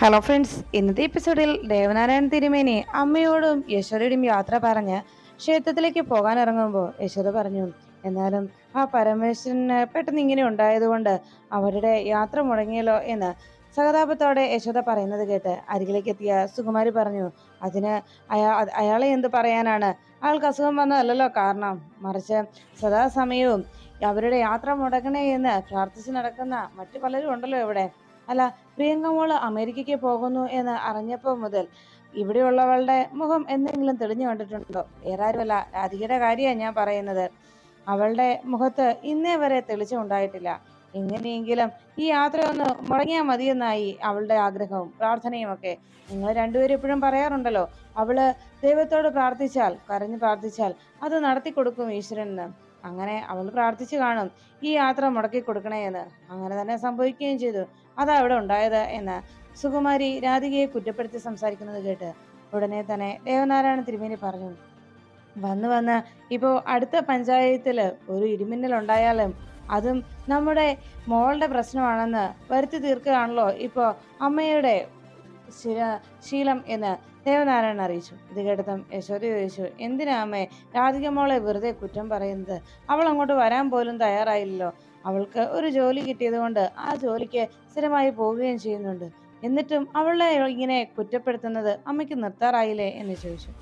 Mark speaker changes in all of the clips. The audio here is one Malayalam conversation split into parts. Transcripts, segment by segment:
Speaker 1: ഹലോ ഫ്രണ്ട്സ് ഇന്നത്തെ എപ്പിസോഡിൽ ദേവനാരായണ തിരുമേനി അമ്മയോടും യശോദയോടും യാത്ര പറഞ്ഞ് ക്ഷേത്രത്തിലേക്ക് പോകാൻ ഇറങ്ങുമ്പോൾ യശോദ പറഞ്ഞു എന്നാലും ആ പരമേശ്വരന് പെട്ടെന്ന് ഇങ്ങനെ ഉണ്ടായതുകൊണ്ട് അവരുടെ യാത്ര മുടങ്ങിയല്ലോ എന്ന് സഹതാപത്തോടെ യശോദ പറയുന്നത് കേട്ട് അരികിലേക്ക് എത്തിയ സുകുമാരി പറഞ്ഞു അതിന് അയാ അയാളെ എന്ത് പറയാനാണ്? അയാൾക്ക് അസുഖം വന്നതല്ലല്ലോ കാരണം. മറിച്ച് സദാസമയവും അവരുടെ യാത്ര മുടങ്ങണേ എന്ന് പ്രാർത്ഥിച്ച് നടക്കുന്ന മറ്റു പലരും ഉണ്ടല്ലോ ഇവിടെ. അല്ല പ്രിയങ്ക മോൾ അമേരിക്കയ്ക്ക് പോകുന്നു എന്ന് അറിഞ്ഞപ്പോൾ മുതൽ ഇവിടെയുള്ളവളുടെ മുഖം എന്തെങ്കിലും തെളിഞ്ഞു കണ്ടിട്ടുണ്ടോ? വേറെ ആരുമല്ല രാധികയുടെ കാര്യമാണ് ഞാൻ പറയുന്നത്. അവളുടെ മുഖത്ത് ഇന്നേ വരെ തെളിച്ചമുണ്ടായിട്ടില്ല എങ്ങനെയെങ്കിലും ഈ യാത്രയൊന്ന് മുടങ്ങിയാൽ മതിയെന്നായി അവളുടെ ആഗ്രഹവും പ്രാർത്ഥനയും ഒക്കെ. നിങ്ങൾ രണ്ടുപേരും എപ്പോഴും പറയാറുണ്ടല്ലോ അവൾ ദൈവത്തോട് പ്രാർത്ഥിച്ചാൽ കരഞ്ഞു പ്രാർത്ഥിച്ചാൽ അത് നടത്തി കൊടുക്കും ഈശ്വരനെന്ന്. അങ്ങനെ അവൾ പ്രാർത്ഥിച്ചു കാണും ഈ യാത്ര മുടക്കി കൊടുക്കണേ എന്ന് അങ്ങനെ തന്നെ സംഭവിക്കുകയും ചെയ്തു. അതാ അവിടെ ഉണ്ടായത് എന്ന് സുകുമാരി രാധികയെ കുറ്റപ്പെടുത്തി സംസാരിക്കുന്നത് കേട്ട് ഉടനെ തന്നെ ദേവനാരായണ തിരുമേനി പറഞ്ഞു വന്ന് വന്ന് ഇപ്പോൾ അടുത്ത പഞ്ചായത്തിൽ ഒരു ഇടിമിന്നൽ ഉണ്ടായാലും അതും നമ്മുടെ മോളുടെ പ്രശ്നമാണെന്ന് വരുത്തി തീർക്കുകയാണല്ലോ ഇപ്പോൾ അമ്മയുടെ ശീലം എന്ന് ദേവനാരായണൻ അറിയിച്ചു. ഇത് കേട്ടതും യശോദ ചോദിച്ചു എന്തിനാ അമ്മേ? രാധിക മോളെ വെറുതെ കുറ്റം പറയുന്നത്? അവൾ അങ്ങോട്ട് വരാൻ പോലും തയ്യാറായില്ലല്ലോ. അവൾക്ക് ഒരു ജോലി കിട്ടിയത് കൊണ്ട് ആ ജോലിക്ക് സ്ഥിരമായി പോവുകയും ചെയ്യുന്നുണ്ട്. എന്നിട്ടും അവളെ ഇങ്ങനെ കുറ്റപ്പെടുത്തുന്നത് അമ്മയ്ക്ക് നിർത്താറായില്ലേ എന്ന് ചോദിച്ചു.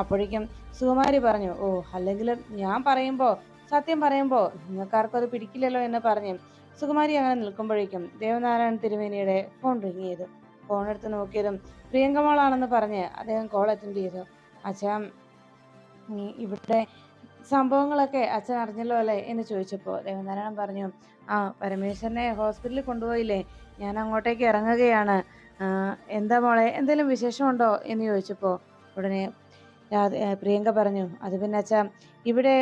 Speaker 1: അപ്പോഴേക്കും സുകുമാരി പറഞ്ഞു ഓ അല്ലെങ്കിലും ഞാൻ പറയുമ്പോൾ സത്യം പറയുമ്പോൾ നിങ്ങൾക്കാർക്കും അത് പിടിക്കില്ലല്ലോ എന്ന് പറഞ്ഞു സുകുമാരി അങ്ങനെ നിൽക്കുമ്പോഴേക്കും ദേവനാരായണൻ തിരുമേനിയുടെ ഫോൺ റിങ് ചെയ്തു. ഫോൺ എടുത്ത് നോക്കിയതും പ്രിയങ്കമോളാണെന്ന് പറഞ്ഞ് അദ്ദേഹം കോൾ അറ്റൻഡ് ചെയ്തു. അച്ഛാ ഇവിടെ സംഭവങ്ങളൊക്കെ അച്ഛൻ അറിഞ്ഞല്ലോ അല്ലേ എന്ന് ചോദിച്ചപ്പോൾ ദേവനാരായണൻ പറഞ്ഞു ആ പരമേശ്വരനെ ഹോസ്പിറ്റലിൽ കൊണ്ടുപോയില്ലേ? ഞാൻ അങ്ങോട്ടേക്ക് ഇറങ്ങുകയാണ്. എന്താ മോളെ എന്തെങ്കിലും വിശേഷമുണ്ടോ? എന്ന് ചോദിച്ചപ്പോൾ ഉടനെ പ്രിയങ്ക പറഞ്ഞു അത് പിന്നെ അച്ഛ ഇവിടെ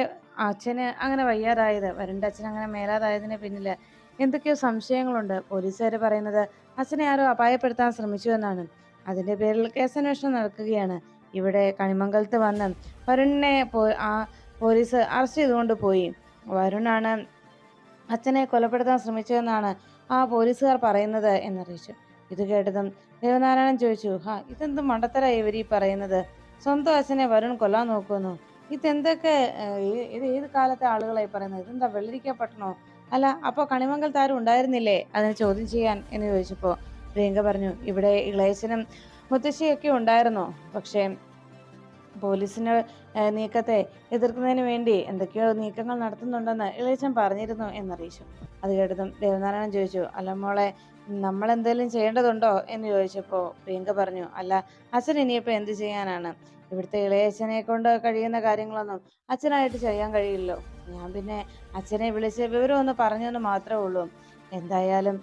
Speaker 1: അച്ഛന് അങ്ങനെ വയ്യാതായത് വരണ്ട അച്ഛൻ അങ്ങനെ മേലാതായതിന് പിന്നിൽ എന്തൊക്കെയോ സംശയങ്ങളുണ്ട്. പോലീസുകാർ പറയുന്നത് അച്ഛനെ ആരോ അപായപ്പെടുത്താൻ ശ്രമിച്ചു എന്നാണ്. അതിന്റെ പേരിൽ കേസന്വേഷണം നടക്കുകയാണ്. ഇവിടെ കണിമംഗലത്ത് വന്ന് വരുണിനെ പോ ആ പോലീസ് അറസ്റ്റ് ചെയ്തുകൊണ്ട് പോയി. വരുണാണ് അച്ഛനെ കൊലപ്പെടുത്താൻ ശ്രമിച്ചതെന്നാണ് ആ പോലീസുകാർ പറയുന്നത് എന്നറിയിച്ചു. ഇത് കേട്ടതും ദേവനാരായണൻ ചോദിച്ചു ഹാ ഇതെന്ത് മണ്ടത്തരായി ഇവർ ഈ പറയുന്നത്? സ്വന്തം അച്ഛനെ വരുൺ കൊല്ലാൻ നോക്കുന്നു ഇതെന്തൊക്കെ ഇത് ഏത് കാലത്തെ ആളുകളായി പറയുന്നത്? ഇതെന്താ വെള്ളരിക്കപ്പെട്ടണോ അല്ല അപ്പോൾ കണിമംഗൽ താരം ഉണ്ടായിരുന്നില്ലേ? അതിനെ ചോദ്യം ചെയ്യാൻ എന്ന് ചോദിച്ചപ്പോൾ പ്രിയങ്ക പറഞ്ഞു ഇവിടെ ഇളയച്ചനും മുത്തശ്ശിയൊക്കെ ഉണ്ടായിരുന്നു? പക്ഷേ പോലീസിന് നീക്കത്തെ എതിർക്കുന്നതിന് വേണ്ടി എന്തൊക്കെയോ നീക്കങ്ങൾ നടത്തുന്നുണ്ടെന്ന് ഇളയച്ചൻ പറഞ്ഞിരുന്നു എന്നറിയിച്ചു. അത് കേട്ടതും ദേവനാരായണൻ ചോദിച്ചു അല്ല മോളെ നമ്മൾ എന്തെങ്കിലും ചെയ്യേണ്ടതുണ്ടോ? എന്ന് ചോദിച്ചപ്പോൾ പ്രിയങ്ക പറഞ്ഞു അല്ല അച്ഛൻ ഇനിയിപ്പോൾ എന്ത് ചെയ്യാനാണ്? ഇവിടുത്തെ ഇളയച്ചനെ കൊണ്ട് കഴിയുന്ന കാര്യങ്ങളൊന്നും അച്ഛനായിട്ട് ചെയ്യാൻ കഴിയില്ലല്ലോ. ഞാൻ പിന്നെ അച്ഛനെ വിളിച്ച് വിവരം ഒന്ന് പറഞ്ഞെന്ന് മാത്രമേ ഉള്ളൂ. എന്തായാലും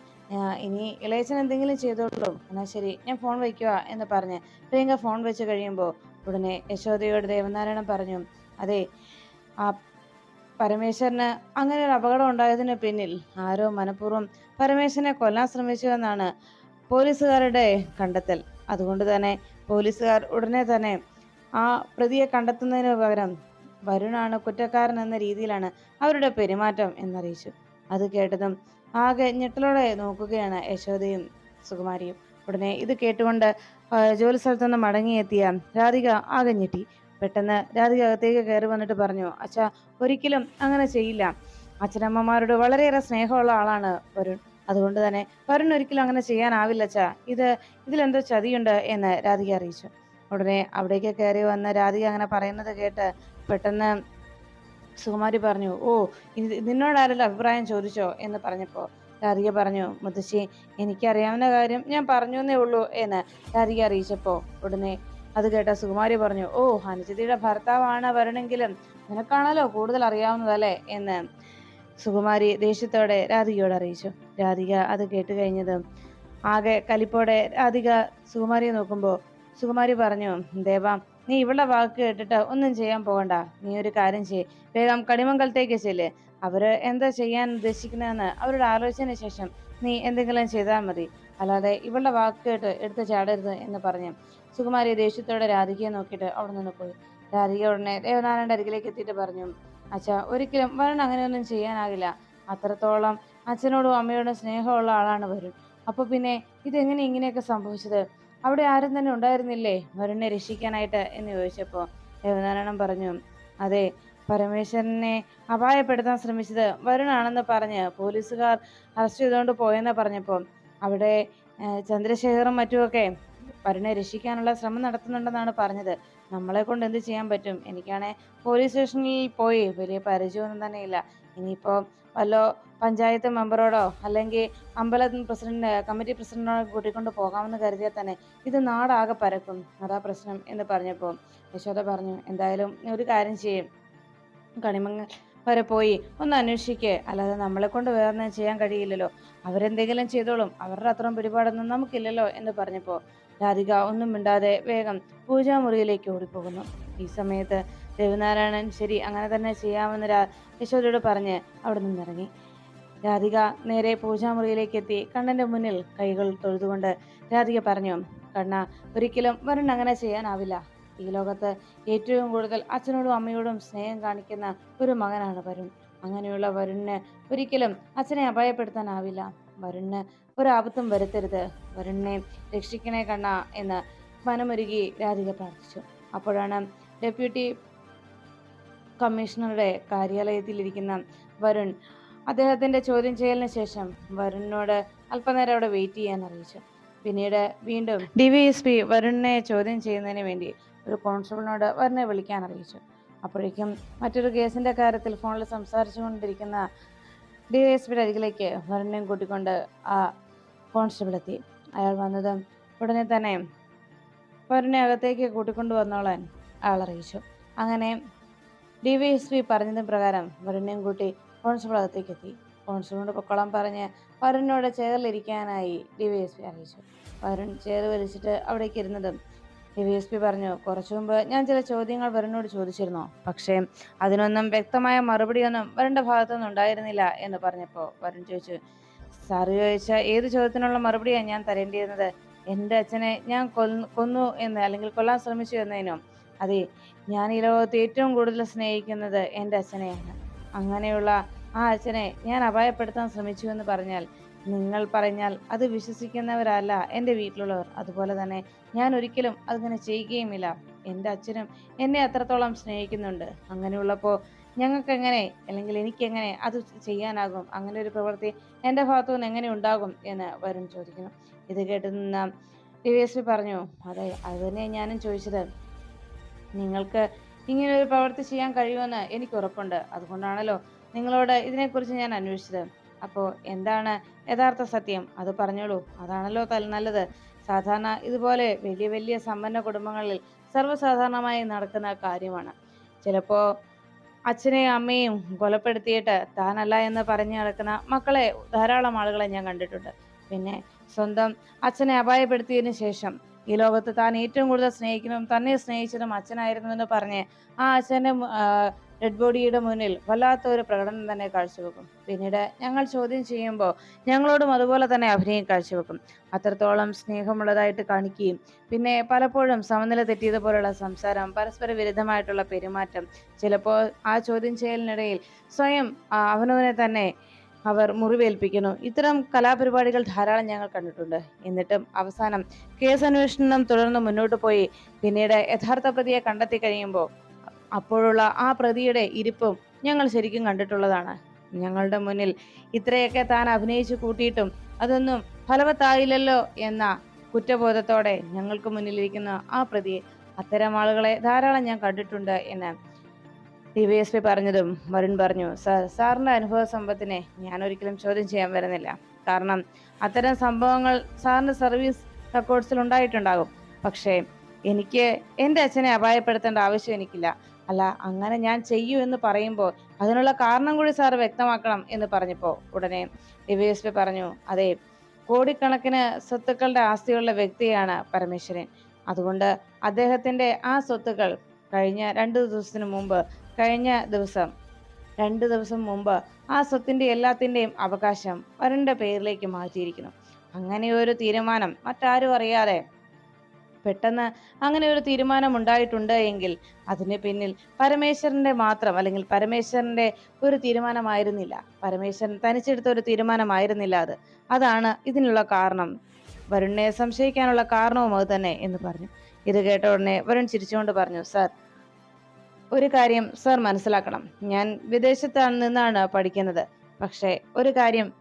Speaker 1: ഇനി ഇളയച്ചൻ എന്തെങ്കിലും ചെയ്തോളൂ. എന്നാൽ ശരി ഞാൻ ഫോൺ വയ്ക്കുക എന്ന് പറഞ്ഞ് പ്രിയങ്ക ഫോൺ വെച്ച് കഴിയുമ്പോൾ ഉടനെ യശോദയോട് ദേവനാരായണൻ പറഞ്ഞു അതെ ആ പരമേശ്വരന് അങ്ങനെ ഒരു അപകടം ഉണ്ടായതിന് പിന്നിൽ ആരോ മനഃപൂർവം പരമേശ്വരനെ കൊല്ലാൻ ശ്രമിച്ചു എന്നാണ് പോലീസുകാരുടെ കണ്ടെത്തൽ. അതുകൊണ്ട് തന്നെ പോലീസുകാർ ഉടനെ തന്നെ ആ പ്രതിയെ കണ്ടെത്തുന്നതിന് പകരം വരുണാണ് കുറ്റക്കാരൻ എന്ന രീതിയിലാണ് അവരുടെ പെരുമാറ്റം എന്നറിയിച്ചു. അത് കേട്ടതും ആകെ ഞെട്ടലോടെ നോക്കുകയാണ് യശോദയും സുകുമാരിയും. ഉടനെ ഇത് കേട്ടുകൊണ്ട് ജോലി സ്ഥലത്തുനിന്ന് മടങ്ങിയെത്തിയ രാധിക ആകെ ഞെട്ടി. പെട്ടെന്ന് രാധിക അകത്തേക്ക് കയറി വന്നിട്ട് പറഞ്ഞു അച്ഛ ഒരിക്കലും അങ്ങനെ ചെയ്യില്ല. അച്ഛനമ്മമാരോട് വളരെയേറെ സ്നേഹമുള്ള ആളാണ് വരുൺ. അതുകൊണ്ട് തന്നെ വരുൺ ഒരിക്കലും അങ്ങനെ ചെയ്യാനാവില്ല അച്ഛാ. ഇത് ഇതിലെന്തോ ചതിയുണ്ട് എന്ന് രാധിക അറിയിച്ചു. ഉടനെ അവിടേക്ക് കയറി വന്ന രാധിക അങ്ങനെ പറയുന്നത് കേട്ട് പെട്ടെന്ന് സുകുമാരി പറഞ്ഞു ഓ നിന്നോടാരല്ലോ അഭിപ്രായം ചോദിച്ചോ? എന്ന് പറഞ്ഞപ്പോൾ രാധിക പറഞ്ഞു മുത്തശ്ശി എനിക്കറിയാവുന്ന കാര്യം ഞാൻ പറഞ്ഞു എന്നേ ഉള്ളൂ എന്ന് രാധിക അറിയിച്ചപ്പോൾ ഉടനെ അത് കേട്ട സുകുമാരി പറഞ്ഞു ഓ അനുജതിയുടെ ഭർത്താവാണ് വരണമെങ്കിലും നിനക്കാണല്ലോ കൂടുതൽ അറിയാവുന്നതല്ലേ? എന്ന് സുകുമാരി ദേഷ്യത്തോടെ രാധികയോട് അറിയിച്ചു. രാധിക അത് കേട്ട് കഴിഞ്ഞത് ആകെ കലിപ്പോടെ രാധിക സുകുമാരിയെ നോക്കുമ്പോൾ സുകുമാരി പറഞ്ഞു ദേവ നീ ഇവളുടെ വാക്ക് കേട്ടിട്ട് ഒന്നും ചെയ്യാൻ പോകണ്ട. നീ ഒരു കാര്യം ചെയ്യ്. വേഗം കണിമംഗലത്തേക്ക് ചെല്ല്. അവർ എന്താ ചെയ്യാൻ ഉദ്ദേശിക്കുന്നതെന്ന് അവരുടെ ആലോചന ശേഷം നീ എന്തെങ്കിലും ചെയ്താൽ മതി. അല്ലാതെ ഇവളുടെ വാക്ക് കേട്ട് എടുത്ത് ചാടരുത് എന്ന് പറഞ്ഞു സുകുമാരി ദേഷ്യത്തോടെ രാധികയെ നോക്കിയിട്ട് അവിടെ നിന്ന് പോയി. രാധിക ഉടനെ ദേവനാരായണന്റെ അരികിലേക്ക് എത്തിയിട്ട് പറഞ്ഞു അച്ഛാ ഒരിക്കലും വരുൺ അങ്ങനെയൊന്നും ചെയ്യാനാകില്ല. അത്രത്തോളം അച്ഛനോടും അമ്മയോടും സ്നേഹമുള്ള ആളാണ് വരുൺ അപ്പോൾ പിന്നെ ഇതെങ്ങനെ ഇങ്ങനെയൊക്കെ സംഭവിച്ചത്? അവിടെ ആരും തന്നെ ഉണ്ടായിരുന്നില്ലേ? വരുണിനെ രക്ഷിക്കാനായിട്ട്? എന്ന് ചോദിച്ചപ്പോൾ ദേവനാരായണൻ പറഞ്ഞു അതെ പരമേശ്വരനെ അപായപ്പെടുത്താൻ ശ്രമിച്ചത് വരുണാണെന്ന് പറഞ്ഞ് പോലീസുകാർ അറസ്റ്റ് ചെയ്തുകൊണ്ട് പോയെന്ന് പറഞ്ഞപ്പോൾ അവിടെ ചന്ദ്രശേഖറും മറ്റുമൊക്കെ വരുണെ രക്ഷിക്കാനുള്ള ശ്രമം നടത്തുന്നുണ്ടെന്നാണ് പറഞ്ഞത്. നമ്മളെ കൊണ്ട് എന്ത് ചെയ്യാൻ പറ്റും? എനിക്കാണെ പോലീസ് സ്റ്റേഷനിൽ പോയി വലിയ പരിചയമൊന്നും തന്നെ ഇല്ല ഇനിയിപ്പോൾ വല്ലോ പഞ്ചായത്ത് മെമ്പറോടോ അല്ലെങ്കിൽ അമ്പലം പ്രസിഡന്റ് കമ്മിറ്റി പ്രസിഡന്റിനോടോ കൂട്ടിക്കൊണ്ട് പോകാമെന്ന് കരുതിയാൽ തന്നെ ഇത് നാടാകെ പരക്കും. അതാ പ്രശ്നം എന്ന് പറഞ്ഞപ്പോൾ യശോദ പറഞ്ഞു എന്തായാലും ഒരു കാര്യം ചെയ്യും. കണിമങ്ങൽ വരെ പോയി ഒന്ന് അന്വേഷിക്കുക അല്ലാതെ നമ്മളെ കൊണ്ട് വേറെ ചെയ്യാൻ കഴിയില്ലല്ലോ. അവരെന്തെങ്കിലും ചെയ്തോളും. അവരുടെ അത്രയും പിടിപാടൊന്നും നമുക്കില്ലല്ലോ എന്ന് പറഞ്ഞപ്പോൾ രാധിക ഒന്നും മിണ്ടാതെ വേഗം പൂജാമുറിയിലേക്ക് ഓടിപ്പോകുന്നു. ഈ സമയത്ത് രവിനാരായണൻ ശരി അങ്ങനെ തന്നെ ചെയ്യാമെന്ന് രാ യശോദയോട് പറഞ്ഞ് അവിടെ നിന്നിറങ്ങി. രാധിക നേരെ പൂജാമുറിയിലേക്ക് എത്തി. കണ്ണന്റെ മുന്നിൽ കൈകൾ തൊഴുതുകൊണ്ട് രാധിക പറഞ്ഞു കണ്ണ ഒരിക്കലും വരുൺ അങ്ങനെ ചെയ്യാനാവില്ല. ഈ ലോകത്ത് ഏറ്റവും കൂടുതൽ അച്ഛനോടും അമ്മയോടും സ്നേഹം കാണിക്കുന്ന ഒരു മകനാണ് വരുൺ. അങ്ങനെയുള്ള വരുണിന് ഒരിക്കലും അച്ഛനെ അപായപ്പെടുത്താനാവില്ല. വരുണിന് ഒരാപത്തും വരുത്തരുത്. വരുണിനെ രക്ഷിക്കണേ കണ്ണ എന്ന് മനമൊരുകി രാധിക പ്രാർത്ഥിച്ചു. അപ്പോഴാണ് ഡെപ്യൂട്ടി കമ്മീഷണറുടെ കാര്യാലയത്തിലിരിക്കുന്ന വരുൺ അദ്ദേഹത്തിന്റെ ചോദ്യം ചെയ്യലിന് ശേഷം വരുണിനോട് അല്പനേരം അവിടെ വെയിറ്റ് ചെയ്യാൻ അറിയിച്ചു. പിന്നീട് വീണ്ടും ഡി വി എസ് പി വരുണിനെ ചോദ്യം ചെയ്യുന്നതിന് വേണ്ടി ഒരു കോൺസ്റ്റബിളിനോട് വരനെ വിളിക്കാൻ അറിയിച്ചു. അപ്പോഴേക്കും മറ്റൊരു കേസിന്റെ കാര്യത്തിൽ ഫോണിൽ സംസാരിച്ചു കൊണ്ടിരിക്കുന്ന ഡി എസ് പിയുടെ അരികിലേക്ക് വരനെയും കൂട്ടിക്കൊണ്ട് ആ കോൺസ്റ്റബിൾ എത്തി അയാൾ വന്നത് ഉടനെ തന്നെ വരനെ അകത്തേക്ക് കൂട്ടിക്കൊണ്ടു വന്നോളാൻ അയാൾ അറിയിച്ചു. അങ്ങനെ ഡി വൈ എസ് പി പറഞ്ഞതിന് പ്രകാരം വരുണിനെയും കൂട്ടി കോൺസ്റ്റബിൾ അകത്തേക്ക് എത്തി കോൺസ്റ്റബിളിനോട് പൊക്കോളം പറഞ്ഞ് വരുണിനോട് ചെയറിലിരിക്കാനായി ഡി വൈ എസ് പി അറിയിച്ചു. വരുൺ ചേർ വലിച്ചിട്ട് അവിടേക്ക് ഇരുന്നതും പി പറഞ്ഞു കുറച്ചു മുമ്പ് ഞാൻ ചില ചോദ്യങ്ങൾ വരണോട് ചോദിച്ചിരുന്നു. പക്ഷേ അതിനൊന്നും വ്യക്തമായ മറുപടിയൊന്നും വരുണിന്റെ ഭാഗത്തുനിന്ന് ഉണ്ടായിരുന്നില്ല എന്ന് പറഞ്ഞപ്പോൾ വരുൺ ചോദിച്ചു സാറ് ചോദിച്ച ഏത് ചോദ്യത്തിനുള്ള മറുപടിയാണ് ഞാൻ തരേണ്ടിയിരുന്നത്? എന്റെ അച്ഛനെ ഞാൻ കൊന്നു എന്ന് അല്ലെങ്കിൽ കൊല്ലാൻ ശ്രമിച്ചു എന്നതിനും അതെ ഞാൻ ഈ ലോകത്ത് ഏറ്റവും കൂടുതൽ സ്നേഹിക്കുന്നത് എന്റെ അച്ഛനെയാണ്. അങ്ങനെയുള്ള ആ അച്ഛനെ ഞാൻ അപായപ്പെടുത്താൻ ശ്രമിച്ചു എന്ന് പറഞ്ഞാൽ നിങ്ങൾ പറഞ്ഞാൽ അത് വിശ്വസിക്കുന്നവരല്ല എന്റെ വീട്ടിലുള്ളവർ. അതുപോലെ തന്നെ ഞാൻ ഒരിക്കലും അങ്ങനെ ചെയ്യുകയുമില്ല. എന്റെ അച്ഛനും എന്നെ അത്രത്തോളം സ്നേഹിക്കുന്നുണ്ട്. അങ്ങനെയുള്ളപ്പോൾ ഞങ്ങൾക്ക് എങ്ങനെ അല്ലെങ്കിൽ എനിക്കെങ്ങനെ അത് ചെയ്യാനാകും? അങ്ങനെ ഒരു പ്രവൃത്തി എന്റെ ഭാഗത്തു നിന്ന് എങ്ങനെ ഉണ്ടാകും എന്ന് വരുൺ ചോദിക്കുന്നു. ഇത് കേട്ട് നിന്ന ഡി വി എസ് പി പറഞ്ഞു അതെ അത് തന്നെ ഞാനും ചോദിച്ചത്. നിങ്ങൾക്ക് ഇങ്ങനെ ഒരു പ്രവൃത്തി ചെയ്യാൻ കഴിയുമെന്ന് എനിക്ക് ഉറപ്പുണ്ട്. അതുകൊണ്ടാണല്ലോ നിങ്ങളോട് ഇതിനെക്കുറിച്ച് ഞാൻ അന്വേഷിച്ചത്. അപ്പോൾ എന്താണ് യഥാർത്ഥ സത്യം? അത് പറഞ്ഞോളൂ. അതാണല്ലോ തൽ നല്ലത്. സാധാരണ ഇതുപോലെ വലിയ വലിയ സമ്പന്ന കുടുംബങ്ങളിൽ സർവസാധാരണമായി നടക്കുന്ന കാര്യമാണ്. ചിലപ്പോൾ അച്ഛനെയും അമ്മയും കൊലപ്പെടുത്തിയിട്ട് താനല്ല എന്ന് പറഞ്ഞു നടക്കുന്ന മക്കളെ ധാരാളം ആളുകളെ ഞാൻ കണ്ടിട്ടുണ്ട്. പിന്നെ സ്വന്തം അച്ഛനെ അപായപ്പെടുത്തിയതിനു ശേഷം ഈ ലോകത്ത് താൻ ഏറ്റവും കൂടുതൽ സ്നേഹിക്കുന്നതും തന്നെ സ്നേഹിച്ചതും അച്ഛനായിരുന്നു എന്ന് പറഞ്ഞ് ആ അച്ഛന്റെ ഡെഡ് ബോഡിയുടെ മുന്നിൽ വല്ലാത്ത ഒരു പ്രകടനം തന്നെ കാഴ്ചവെക്കും. പിന്നീട് ഞങ്ങൾ ചോദ്യം ചെയ്യുമ്പോൾ ഞങ്ങളോടും അതുപോലെ തന്നെ അഭിനയം കാഴ്ചവെക്കും. അത്രത്തോളം സ്നേഹമുള്ളതായിട്ട് കാണിക്കുകയും പിന്നെ പലപ്പോഴും സമനില തെറ്റിയതുപോലുള്ള സംസാരം പരസ്പര വിരുദ്ധമായിട്ടുള്ള പെരുമാറ്റം ചിലപ്പോൾ ആ ചോദ്യം ചെയ്യലിനിടയിൽ സ്വയം അവനവനെ തന്നെ അവർ മുറിവേൽപ്പിക്കുന്നു. ഇത്തരം കലാപരിപാടികൾ ധാരാളം ഞങ്ങൾ കണ്ടിട്ടുണ്ട്. എന്നിട്ടും അവസാനം കേസ് അന്വേഷണം തുടർന്ന് മുന്നോട്ട് പോയി. പിന്നീട് യഥാർത്ഥ പ്രതിയെ കണ്ടെത്തി കഴിയുമ്പോൾ അപ്പോഴുള്ള ആ പ്രതിയുടെ ഇരിപ്പും ഞങ്ങൾ ശരിക്കും കണ്ടിട്ടുള്ളതാണ്. ഞങ്ങളുടെ മുന്നിൽ ഇത്രയൊക്കെ താൻ അഭിനയിച്ചു കൂട്ടിയിട്ടും അതൊന്നും ഫലവത്തായില്ലല്ലോ എന്ന കുറ്റബോധത്തോടെ ഞങ്ങൾക്ക് മുന്നിലിരിക്കുന്ന ആ പ്രതിയെ അത്തരം ആളുകളെ ധാരാളം ഞാൻ കണ്ടിട്ടുണ്ട് എന്ന് ഡിവൈഎസ്പി പറഞ്ഞതും വരുൺ പറഞ്ഞു സാർ സാറിന്റെ അനുഭവ സമ്പത്തിനെ ഞാൻ ഒരിക്കലും ചോദ്യം ചെയ്യാൻ വരുന്നില്ല. കാരണം അത്തരം സംഭവങ്ങൾ സാറിന്റെ സർവീസ് റെക്കോർഡ്സിൽ ഉണ്ടായിട്ടുണ്ടാകും. പക്ഷേ എനിക്ക് എന്റെ അച്ഛനെ അപായപ്പെടുത്തേണ്ട ആവശ്യം എനിക്കില്ല. അല്ല അങ്ങനെ ഞാൻ ചെയ്യൂ എന്ന് പറയുമ്പോൾ അതിനുള്ള കാരണം കൂടി സാർ വ്യക്തമാക്കണം എന്ന് പറഞ്ഞപ്പോൾ ഉടനെ ഡിവൈഎസ്പി പറഞ്ഞു അതെ കോടിക്കണക്കിന് സ്വത്തുക്കളുടെ ആസ്തിയുള്ള വ്യക്തിയാണ് പരമേശ്വരൻ. അതുകൊണ്ട് അദ്ദേഹത്തിന്റെ ആ സ്വത്തുക്കൾ കഴിഞ്ഞ രണ്ട് ദിവസത്തിന് മുമ്പ് കഴിഞ്ഞ ദിവസം രണ്ട് ദിവസം മുമ്പ് ആ സ്വത്തിന്റെ എല്ലാത്തിന്റെയും അവകാശം വരന്റെ പേരിലേക്ക് മാറ്റിയിരിക്കുന്നു. അങ്ങനെ ഒരു തീരുമാനം മറ്റാരും അറിയാതെ പെട്ടെന്ന് അങ്ങനെ ഒരു തീരുമാനം ഉണ്ടായിട്ടുണ്ട് എങ്കിൽ അതിന് പിന്നിൽ പരമേശ്വരന്റെ മാത്രം അല്ലെങ്കിൽ പരമേശ്വരന്റെ ഒരു തീരുമാനമായിരുന്നില്ല. പരമേശ്വരൻ തനിച്ചെടുത്ത ഒരു തീരുമാനമായിരുന്നില്ല അത്. അതാണ് ഇതിനുള്ള കാരണം. വരുണിനെ സംശയിക്കാനുള്ള കാരണവും അത് തന്നെ എന്ന് പറഞ്ഞു. ഇത് കേട്ട ഉടനെ വരുൺ ചിരിച്ചുകൊണ്ട് പറഞ്ഞു സാർ ഒരു കാര്യം സാർ മനസ്സിലാക്കണം. ഞാൻ വിദേശത്താണ് നിന്നാണ് പഠിക്കുന്നത്. പക്ഷേ ഒരു കാര്യം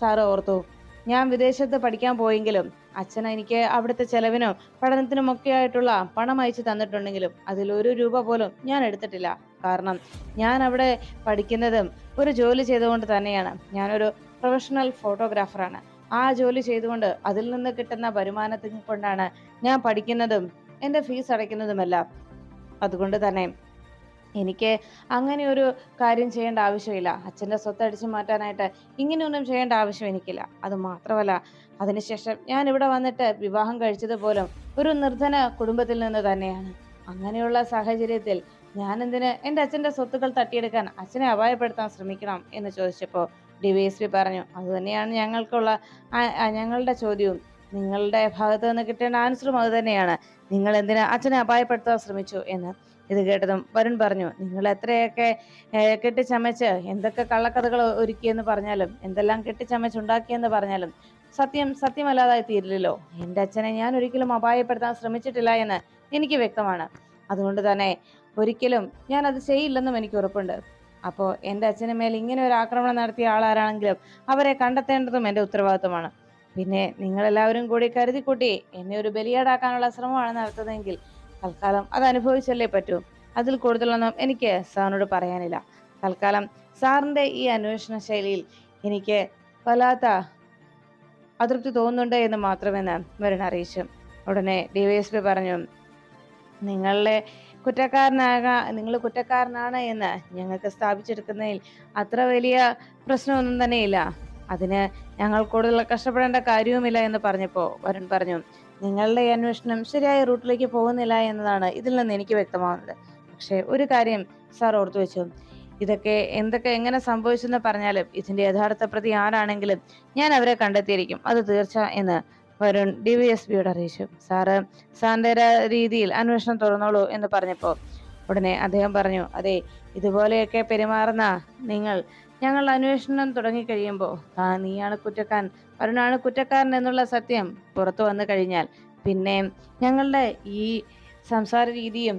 Speaker 1: സാർ ഓർത്തു. ഞാൻ വിദേശത്ത് പഠിക്കാൻ പോയെങ്കിലും അച്ഛൻ എനിക്ക് അവിടുത്തെ ചെലവിനും പഠനത്തിനും ഒക്കെ ആയിട്ടുള്ള പണം അയച്ചു തന്നിട്ടുണ്ടെങ്കിലും അതിൽ ഒരു രൂപ പോലും ഞാൻ എടുത്തിട്ടില്ല. കാരണം ഞാൻ അവിടെ പഠിക്കുന്നതും ഒരു ജോലി ചെയ്തുകൊണ്ട് തന്നെയാണ്. ഞാനൊരു പ്രൊഫഷണൽ ഫോട്ടോഗ്രാഫറാണ് ആ ജോലി ചെയ്തുകൊണ്ട് അതിൽ നിന്ന് കിട്ടുന്ന വരുമാനത്തിൽ കൊണ്ടാണ് ഞാൻ പഠിക്കുന്നതും എന്റെ ഫീസ് അടയ്ക്കുന്നതുമെല്ലാം. അതുകൊണ്ട് തന്നെ എനിക്ക് അങ്ങനെ ഒരു കാര്യം ചെയ്യേണ്ട ആവശ്യമില്ല. അച്ഛന്റെ സ്വത്ത് അടിച്ചു മാറ്റാനായിട്ട് ഇങ്ങനെയൊന്നും ചെയ്യേണ്ട ആവശ്യം എനിക്കില്ല. അത് മാത്രമല്ല അതിനുശേഷം ഞാൻ ഇവിടെ വന്നിട്ട് വിവാഹം കഴിച്ചത് പോലും ഒരു നിർധന കുടുംബത്തിൽ നിന്ന് തന്നെയാണ്. അങ്ങനെയുള്ള സാഹചര്യത്തിൽ ഞാൻ എന്തിന് എന്റെ അച്ഛന്റെ സ്വത്തുക്കൾ തട്ടിയെടുക്കാൻ അച്ഛനെ അപായപ്പെടുത്താൻ ശ്രമിക്കണം എന്ന് ചോദിച്ചപ്പോൾ ഡി വൈ എസ് പി പറഞ്ഞു അതുതന്നെയാണ് ഞങ്ങൾക്കുള്ള ഞങ്ങളുടെ ചോദ്യവും. നിങ്ങളുടെ ഭാഗത്ത് നിന്ന് കിട്ടേണ്ട ആൻസറും അതുതന്നെയാണ് നിങ്ങൾ എന്തിന് അച്ഛനെ അപായപ്പെടുത്താൻ ശ്രമിച്ചു? എന്ന് ഇത് കേട്ടതും വരുൺ പറഞ്ഞു നിങ്ങൾ എത്രയൊക്കെ കെട്ടി കെട്ടിച്ചമച്ച് എന്തൊക്കെ കള്ളക്കഥകൾ ഒരുക്കിയെന്ന് പറഞ്ഞാലും എന്തെല്ലാം കെട്ടിച്ചമച്ച് ഉണ്ടാക്കിയെന്ന് പറഞ്ഞാലും സത്യം സത്യമല്ലാതായി തീരില്ലല്ലോ. എന്റെ അച്ഛനെ ഞാൻ ഒരിക്കലും അപായപ്പെടുത്താൻ ശ്രമിച്ചിട്ടില്ല എന്ന് എനിക്ക് വ്യക്തമാണ്. അതുകൊണ്ട് തന്നെ ഒരിക്കലും ഞാൻ അത് ചെയ്യില്ലെന്നും എനിക്ക് ഉറപ്പുണ്ട്. അപ്പോൾ എന്റെ അച്ഛന് മേൽ ഇങ്ങനെ ഒരു ആക്രമണം നടത്തിയ ആളാരാണെങ്കിലും അവരെ കണ്ടെത്തേണ്ടതും എന്റെ ഉത്തരവാദിത്വമാണ്. പിന്നെ നിങ്ങളെല്ലാവരും കൂടി കരുതിക്കൂട്ടി എന്നെ ഒരു ബലിയാടാക്കാനുള്ള ശ്രമമാണ് നടത്തുന്നതെങ്കിൽ തൽക്കാലം അത് അനുഭവിച്ചല്ലേ പറ്റൂ? അതിൽ കൂടുതലൊന്നും എനിക്ക് സാറിനോട് പറയാനില്ല. തൽക്കാലം സാറിന്റെ ഈ അന്വേഷണ ശൈലിയിൽ എനിക്ക് വല്ലാത്ത അതൃപ്തി തോന്നുന്നുണ്ട് എന്ന് മാത്രമെന്ന് വരുൺ അറിയിച്ചു. ഉടനെ ഡി വൈ എസ് പി പറഞ്ഞു നിങ്ങളുടെ കുറ്റക്കാരനാകാ നിങ്ങൾ കുറ്റക്കാരനാണ് എന്ന് ഞങ്ങൾക്ക് സ്ഥാപിച്ചെടുക്കുന്നതിൽ അത്ര വലിയ പ്രശ്നമൊന്നും തന്നെയില്ല. അതിന് ഞങ്ങൾ കൂടുതൽ കഷ്ടപ്പെടേണ്ട കാര്യവുമില്ല എന്ന് പറഞ്ഞപ്പോൾ വരുൺ പറഞ്ഞു നിങ്ങളുടെ ഈ അന്വേഷണം ശരിയായ റൂട്ടിലേക്ക് പോകുന്നില്ല എന്നതാണ് ഇതിൽ നിന്ന് എനിക്ക് വ്യക്തമാവുന്നത്. പക്ഷേ ഒരു കാര്യം സാർ ഓർത്തു വെച്ചു. ഇതൊക്കെ എന്തൊക്കെ എങ്ങനെ സംഭവിച്ചെന്ന് പറഞ്ഞാലും ഇതിന്റെ യഥാർത്ഥ പ്രതി ആരാണെങ്കിലും ഞാൻ അവരെ കണ്ടെത്തിയിരിക്കും. അത് തീർച്ച എന്ന് വരുൺ ഡി വി എസ് പിയോട് അറിയിച്ചു. സാറ് സാറിന്റെ രീതിയിൽ അന്വേഷണം തുറന്നോളൂ എന്ന് പറഞ്ഞപ്പോൾ ഉടനെ അദ്ദേഹം പറഞ്ഞു അതെ ഇതുപോലെയൊക്കെ പെരുമാറുന്ന നിങ്ങൾ ഞങ്ങൾ അന്വേഷണം തുടങ്ങിക്കഴിയുമ്പോൾ ആ നീയാണ് കുറ്റക്കാരൻ. അരുണാണ് കുറ്റക്കാരൻ എന്നുള്ള സത്യം പുറത്തു വന്നു കഴിഞ്ഞാൽ പിന്നെ ഞങ്ങളുടെ ഈ സംസാര രീതിയും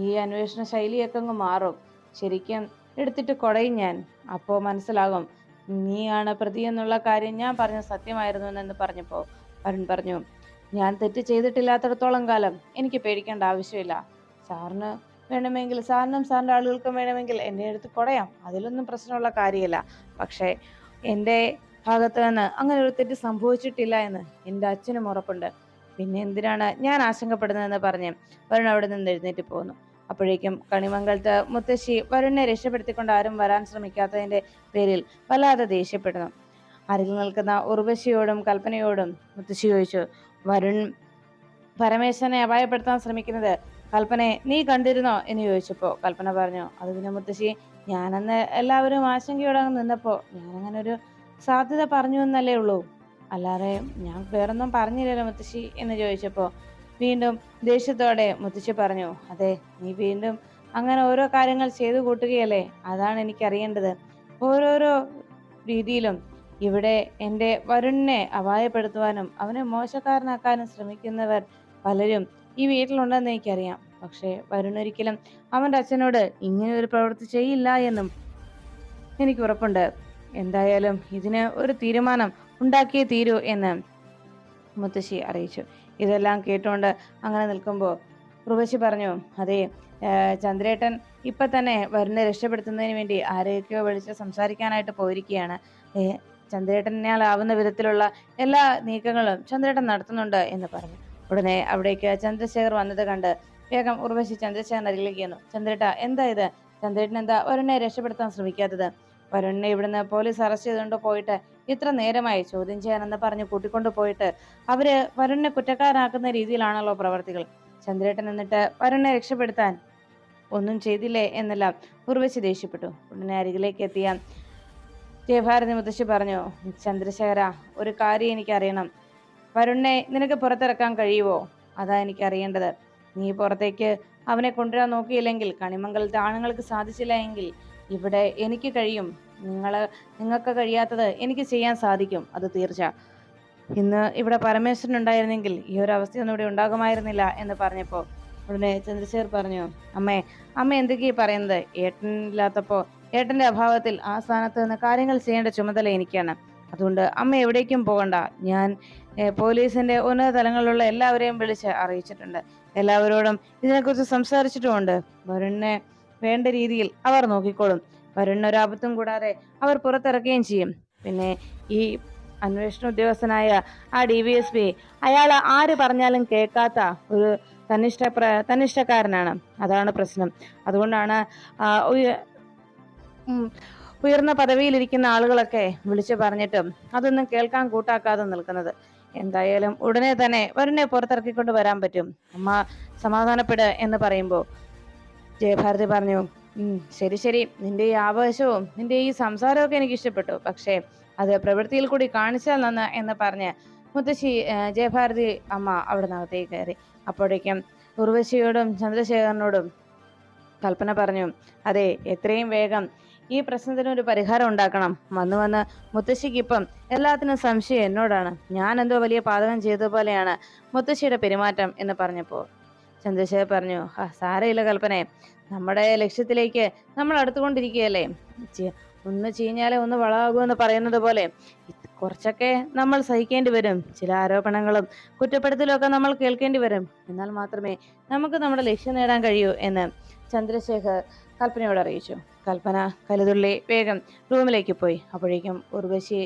Speaker 1: ഈ അന്വേഷണ ശൈലിയൊക്കെ അങ്ങ് മാറും. ശരിക്കും എടുത്തിട്ട് കുടയും ഞാൻ. അപ്പോൾ മനസ്സിലാകും നീയാണ് പ്രതി എന്നുള്ള കാര്യം ഞാൻ പറഞ്ഞ സത്യമായിരുന്നു എന്ന് പറഞ്ഞപ്പോൾ അരുൺ പറഞ്ഞു ഞാൻ തെറ്റ് ചെയ്തിട്ടില്ലാത്തിടത്തോളം കാലം എനിക്ക് പേടിക്കേണ്ട ആവശ്യമില്ല. സാറിന് വേണമെങ്കിൽ സാറിനും സാറിന്റെ ആളുകൾക്കും വേണമെങ്കിൽ എന്റെ അടുത്ത് കുടയാം. അതിലൊന്നും പ്രശ്നമുള്ള കാര്യമില്ല. പക്ഷേ എന്റെ ഭാഗത്ത് നിന്ന് അങ്ങനെ ഒരു തെറ്റ് സംഭവിച്ചിട്ടില്ല എന്ന് എന്റെ അച്ഛനും ഉറപ്പുണ്ട്. പിന്നെ എന്തിനാണ് ഞാൻ ആശങ്കപ്പെടുന്നതെന്ന് പറഞ്ഞ് വരുൺ അവിടെ നിന്ന് എഴുന്നേറ്റ് പോകുന്നു അപ്പോഴേക്കും കണിമംഗലത്ത് മുത്തശ്ശി വരുണിനെ രക്ഷപ്പെടുത്തിക്കൊണ്ട് ആരും വരാൻ ശ്രമിക്കാത്തതിന്റെ പേരിൽ വല്ലാതെ ദേഷ്യപ്പെടുന്നു. അരികിൽ നിൽക്കുന്ന ഉർവശിയോടും കൽപ്പനയോടും മുത്തശ്ശി ചോദിച്ചു വരുൺ പരമേശ്വരനെ അപായപ്പെടുത്താൻ ശ്രമിക്കുന്നത് കൽപ്പനെ നീ കണ്ടിരുന്നോ? എന്ന് ചോദിച്ചപ്പോൾ കൽപ്പന പറഞ്ഞു അത് പിന്നെ മുത്തശ്ശി ഞാനന്ന് എല്ലാവരും ആശങ്കയോടെ അങ്ങ് നിന്നപ്പോൾ ഞാനങ്ങനെ ഒരു സാധ്യത പറഞ്ഞു എന്നല്ലേ ഉള്ളൂ. അല്ലാതെ ഞാൻ വേറൊന്നും പറഞ്ഞില്ലല്ലോ മുത്തശ്ശി എന്ന് ചോദിച്ചപ്പോൾ വീണ്ടും ദേഷ്യത്തോടെ മുത്തശ്ശി പറഞ്ഞു അതെ നീ വീണ്ടും അങ്ങനെ ഓരോ കാര്യങ്ങൾ ചെയ്തു കൂട്ടുകയല്ലേ? അതാണ് എനിക്കറിയേണ്ടത്. ഓരോരോ രീതിയിലും ഇവിടെ എന്റെ വരുണിനെ അപായപ്പെടുത്തുവാനും അവനെ മോശക്കാരനാക്കാനും ശ്രമിക്കുന്നവർ പലരും ഈ വീട്ടിലുണ്ടെന്ന് എനിക്കറിയാം. പക്ഷേ വരുൺ ഒരിക്കലും അവന്റെ അച്ഛനോട് ഇങ്ങനെ ഒരു പ്രവൃത്തി ചെയ്യില്ല എന്നും എനിക്ക് ഉറപ്പുണ്ട്. എന്തായാലും ഇതിന് ഒരു തീരുമാനം ഉണ്ടാക്കിയേ തീരൂ എന്ന് മുത്തശ്ശി അറിയിച്ചു. ഇതെല്ലാം കേട്ടുകൊണ്ട് അങ്ങനെ നിൽക്കുമ്പോൾ ഉർവശി പറഞ്ഞു അതെ ചന്ദ്രേട്ടൻ ഇപ്പൊ തന്നെ വരുണെ രക്ഷപ്പെടുത്തുന്നതിന് വേണ്ടി ആരെയൊക്കെയോ വിളിച്ച് സംസാരിക്കാനായിട്ട് പോയിരിക്കുകയാണ്. ചന്ദ്രേട്ടനാലാവുന്ന വിധത്തിലുള്ള എല്ലാ നീക്കങ്ങളും ചന്ദ്രേട്ടൻ നടത്തുന്നുണ്ട് എന്ന് പറഞ്ഞു. ഉടനെ അവിടേക്ക് ചന്ദ്രശേഖർ വന്നത് കണ്ട് വേഗം ഉർവശി ചന്ദ്രശേഖരൻ അരികിലേക്ക് ചെന്നു. ചന്ദ്രേട്ട എന്താ ഇത്? ചന്ദ്രേട്ടൻ എന്താ വരുണിനെ രക്ഷപ്പെടുത്താൻ ശ്രമിക്കാത്തത്? വരുണിനെ ഇവിടുന്ന് പോലീസ് അറസ്റ്റ് ചെയ്തുകൊണ്ട് പോയിട്ട് ഇത്ര നേരമായി ചോദ്യം ചെയ്യാനെന്ന് പറഞ്ഞ് കൂട്ടിക്കൊണ്ട് പോയിട്ട് അവർ വരുണിനെ കുറ്റക്കാരാക്കുന്ന രീതിയിലാണല്ലോ പ്രവർത്തികൾ. ചന്ദ്രേട്ടൻ എന്നിട്ട് വരുണിനെ രക്ഷപ്പെടുത്താൻ ഒന്നും ചെയ്തില്ലേ എന്നെല്ലാം ഉർവശി ദേഷ്യപ്പെട്ടു. ഉടനെ അരികിലേക്ക് എത്തിയ ജയഭാരതി മുത്തശ്ശി പറഞ്ഞു ചന്ദ്രശേഖര ഒരു കാര്യം എനിക്കറിയണം. വരുണിനെ നിനക്ക് പുറത്തിറക്കാൻ കഴിയുമോ അതാ എനിക്ക് അറിയേണ്ടത് നീ പുറത്തേക്ക് അവനെ കൊണ്ടുവരാൻ നോക്കിയില്ലെങ്കിൽ കണിമംഗലത്തെ ആണുങ്ങൾക്ക് സാധിച്ചില്ല എങ്കിൽ ഇവിടെ എനിക്ക് കഴിയും. നിങ്ങൾ നിങ്ങൾക്ക് കഴിയാത്തത് എനിക്ക് ചെയ്യാൻ സാധിക്കും അത് തീർച്ച. ഇന്ന് ഇവിടെ പരമേശ്വരൻ ഉണ്ടായിരുന്നെങ്കിൽ ഈ ഒരു അവസ്ഥയൊന്നും ഇവിടെ ഉണ്ടാകുമായിരുന്നില്ല എന്ന് പറഞ്ഞപ്പോൾ ഉടനെ ചന്ദ്രശേഖർ പറഞ്ഞു അമ്മേ അമ്മ എന്തൊക്കെയാ പറയുന്നത്? ഏട്ടൻ ഇല്ലാത്തപ്പോൾ ഏട്ടന്റെ അഭാവത്തിൽ ആ സ്ഥാനത്ത് നിന്ന് കാര്യങ്ങൾ ചെയ്യേണ്ട ചുമതല എനിക്കാണ്. അതുകൊണ്ട് അമ്മ എവിടേക്കും പോകണ്ട. ഞാൻ പോലീസിന്റെ ഉന്നത തലങ്ങളിലുള്ള എല്ലാവരെയും വിളിച്ച് അറിയിച്ചിട്ടുണ്ട്. എല്ലാവരോടും ഇതിനെക്കുറിച്ച് സംസാരിച്ചിട്ടുമുണ്ട്. വരുണിനെ വേണ്ട രീതിയിൽ അവർ നോക്കിക്കോളും. ആപത്തും കൂടാതെ അവർ പുറത്തിറക്കുകയും ചെയ്യും. പിന്നെ ഈ അന്വേഷണ ഉദ്യോഗസ്ഥനായ ആ ഡി വി എസ് പി അയാൾ ആര് പറഞ്ഞാലും കേൾക്കാത്ത ഒരു തന്നിഷ്ട തന്നിഷ്ടക്കാരനാണ്. അതാണ് പ്രശ്നം. അതുകൊണ്ടാണ് ഉയർന്ന പദവിയിലിരിക്കുന്ന ആളുകളൊക്കെ വിളിച്ചു പറഞ്ഞിട്ടും അതൊന്നും കേൾക്കാൻ കൂട്ടാക്കാതെ നിൽക്കുന്നത്. എന്തായാലും ഉടനെ തന്നെ വരുണെ പുറത്തിറക്കിക്കൊണ്ട് വരാൻ പറ്റും. അമ്മ സമാധാനപ്പെട് എന്ന് പറയുമ്പോൾ ജയഭാരതി പറഞ്ഞു ശരി ശരി. നിന്റെ ഈ ആവേശവും നിന്റെ ഈ സംസാരമൊക്കെ എനിക്ക് ഇഷ്ടപ്പെട്ടു. പക്ഷേ അത് പ്രവൃത്തിയിൽ കൂടി കാണിച്ചാൽ നന്ന് എന്ന് പറഞ്ഞ് മുത്തശ്ശി ജയഭാരതി അമ്മ അവിടെ നിന്നകത്തേക്ക് കയറി. അപ്പോഴേക്കും ഉർവശിയോടും ചന്ദ്രശേഖരനോടും കൽപ്പന പറഞ്ഞു അതെ എത്രയും വേഗം ഈ പ്രശ്നത്തിന് ഒരു പരിഹാരം ഉണ്ടാക്കണം. വന്നു വന്ന് മുത്തശ്ശിക്ക് ഇപ്പം എല്ലാത്തിനും സംശയം എന്നോടാണ്. ഞാൻ എന്തോ വലിയ പാതകം ചെയ്ത പോലെയാണ് മുത്തശ്ശിയുടെ പെരുമാറ്റം എന്ന് പറഞ്ഞപ്പോൾ. ചന്ദ്രശേഖർ പറഞ്ഞു ആ സാരയില്ല കൽപ്പനെ. നമ്മുടെ ലക്ഷ്യത്തിലേക്ക് നമ്മൾ അടുത്തുകൊണ്ടിരിക്കുകയല്ലേ. ഒന്ന് ചീഞ്ഞാലേ ഒന്ന് വളമാകുമെന്ന് പറയുന്നത് പോലെ കുറച്ചൊക്കെ നമ്മൾ സഹിക്കേണ്ടി വരും. ചില ആരോപണങ്ങളും കുറ്റപ്പെടുത്തലും ഒക്കെ നമ്മൾ കേൾക്കേണ്ടി വരും. എന്നാൽ മാത്രമേ നമുക്ക് നമ്മുടെ ലക്ഷ്യം നേടാൻ കഴിയൂ എന്ന് ചന്ദ്രശേഖർ കൽപ്പനയോട് അറിയിച്ചു. കൽപ്പന കലുതുള്ളി വേഗം റൂമിലേക്ക് പോയി. അപ്പോഴേക്കും ഉർവശി